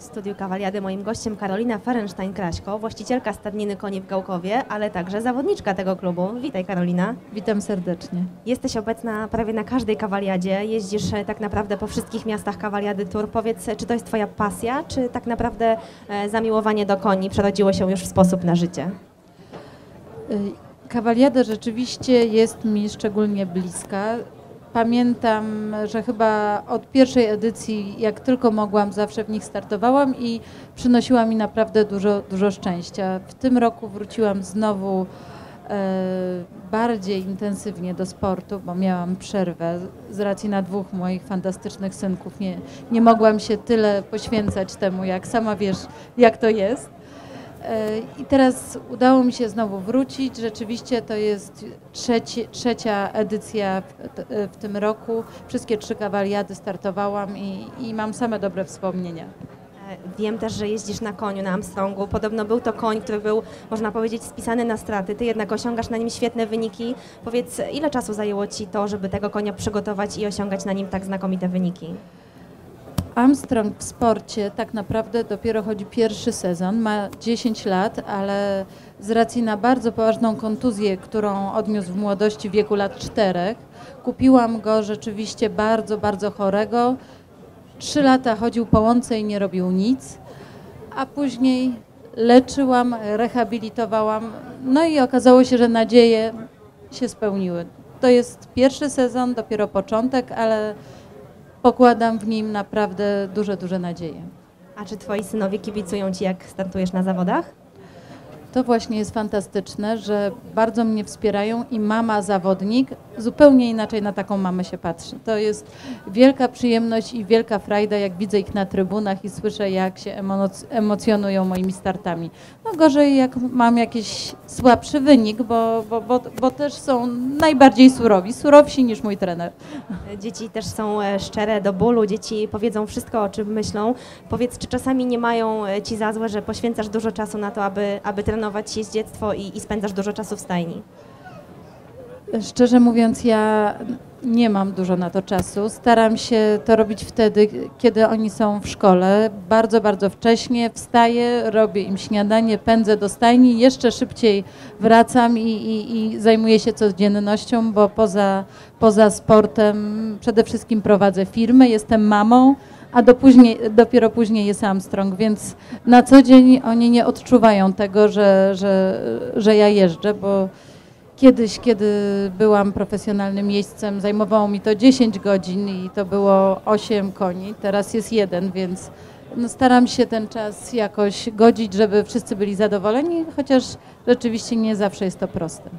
W studiu Kawaliady moim gościem Karolina Ferenstein-Kraśko, właścicielka stadniny koni w Gałkowie, ale także zawodniczka tego klubu. Witaj Karolina. Witam serdecznie. Jesteś obecna prawie na każdej kawaliadzie, jeździsz e, tak naprawdę po wszystkich miastach Kawaliady Tour. Powiedz, e, czy to jest Twoja pasja, czy tak naprawdę e, zamiłowanie do koni przerodziło się już w sposób na życie? Kawaliada rzeczywiście jest mi szczególnie bliska. Pamiętam, że chyba od pierwszej edycji, jak tylko mogłam, zawsze w nich startowałam i przynosiła mi naprawdę dużo, dużo szczęścia. W tym roku wróciłam znowu e, bardziej intensywnie do sportu, bo miałam przerwę z racji na dwóch moich fantastycznych synków. Nie, nie mogłam się tyle poświęcać temu, jak sama wiesz, jak to jest. I teraz udało mi się znowu wrócić. Rzeczywiście to jest trzeci, trzecia edycja w, w tym roku. Wszystkie trzy kawaliady startowałam i, i mam same dobre wspomnienia. Wiem też, że jeździsz na koniu, na Armstrongu. Podobno był to koń, który był, można powiedzieć, spisany na straty. Ty jednak osiągasz na nim świetne wyniki. Powiedz, ile czasu zajęło Ci to, żeby tego konia przygotować i osiągać na nim tak znakomite wyniki? Armstrong w sporcie tak naprawdę dopiero chodzi pierwszy sezon, ma 10 lat, ale z racji na bardzo poważną kontuzję, którą odniósł w młodości w wieku lat 4, kupiłam go rzeczywiście bardzo, bardzo chorego. Trzy lata chodził po łące i nie robił nic, a później leczyłam, rehabilitowałam, no i okazało się, że nadzieje się spełniły. To jest pierwszy sezon, dopiero początek, ale pokładam w nim naprawdę duże, duże nadzieje. A czy Twoi synowie kibicują Ci, jak startujesz na zawodach? To właśnie jest fantastyczne, że bardzo mnie wspierają i mama zawodnik zupełnie inaczej na taką mamę się patrzy. To jest wielka przyjemność i wielka frajda, jak widzę ich na trybunach i słyszę, jak się emoc- emocjonują moimi startami. No gorzej, jak mam jakiś słabszy wynik, bo, bo, bo, bo też są najbardziej surowi, surowsi niż mój trener. Dzieci też są e, szczere do bólu, dzieci powiedzą wszystko, o czym myślą. Powiedz, czy czasami nie mają e, Ci za złe, że poświęcasz dużo czasu na to, aby, aby trenować jeździectwo i, i spędzasz dużo czasu w stajni? Szczerze mówiąc, ja nie mam dużo na to czasu. Staram się to robić wtedy, kiedy oni są w szkole. Bardzo, bardzo wcześnie wstaję, robię im śniadanie, pędzę do stajni, jeszcze szybciej wracam i, i, i zajmuję się codziennością, bo poza, poza sportem przede wszystkim prowadzę firmę, jestem mamą, a do później, dopiero później jest Armstrong, więc na co dzień oni nie odczuwają tego, że, że, że ja jeżdżę, bo Kiedyś, kiedy byłam profesjonalnym jeźdźcem, zajmowało mi to 10 godzin i to było 8 koni. Teraz jest jeden, więc no staram się ten czas jakoś godzić, żeby wszyscy byli zadowoleni, chociaż rzeczywiście nie zawsze jest to proste.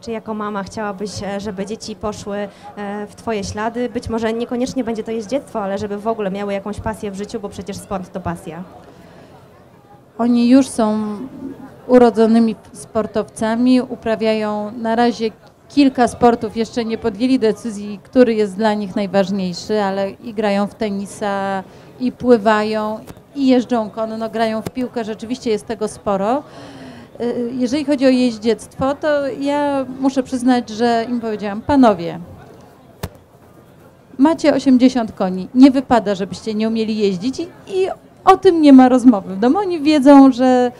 Czy jako mama chciałabyś, e, żeby dzieci poszły e, w Twoje ślady? Być może niekoniecznie będzie to jeździectwo, ale żeby w ogóle miały jakąś pasję w życiu, bo przecież sport to pasja. Oni już są urodzonymi sportowcami, uprawiają na razie kilka sportów, jeszcze nie podjęli decyzji, który jest dla nich najważniejszy, ale i grają w tenisa, i pływają, i jeżdżą konno, grają w piłkę, rzeczywiście jest tego sporo. Y, Jeżeli chodzi o jeździectwo, to ja muszę przyznać, że im powiedziałam, panowie, macie 80 koni, nie wypada, żebyście nie umieli jeździć i, i o tym nie ma rozmowy. W domu oni wiedzą, że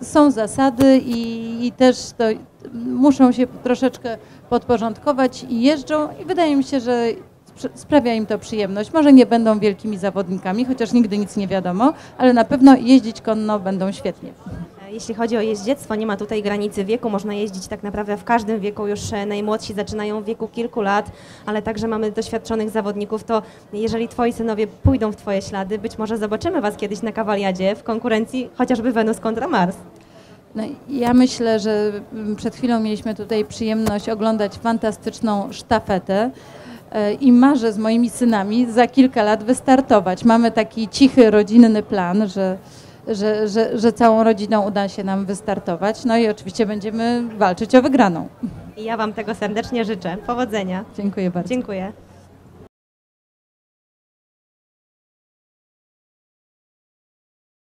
y, są zasady i, i też to, muszą się troszeczkę podporządkować i jeżdżą i wydaje mi się, że spr- sprawia im to przyjemność. Może nie będą wielkimi zawodnikami, chociaż nigdy nic nie wiadomo, ale na pewno jeździć konno będą świetnie. Jeśli chodzi o jeździectwo, nie ma tutaj granicy wieku, można jeździć tak naprawdę w każdym wieku, już e, najmłodsi zaczynają w wieku kilku lat, ale także mamy doświadczonych zawodników, to jeżeli Twoi synowie pójdą w Twoje ślady, być może zobaczymy Was kiedyś na kawaliadzie w konkurencji chociażby Wenus kontra Mars. No, ja myślę, że mm, przed chwilą mieliśmy tutaj przyjemność oglądać fantastyczną sztafetę e, i marzę z moimi synami za kilka lat wystartować. Mamy taki cichy, rodzinny plan, że, że, że, że całą rodziną uda się nam wystartować. No i oczywiście będziemy walczyć o wygraną. Ja Wam tego serdecznie życzę. Powodzenia. Dziękuję bardzo. Dziękuję.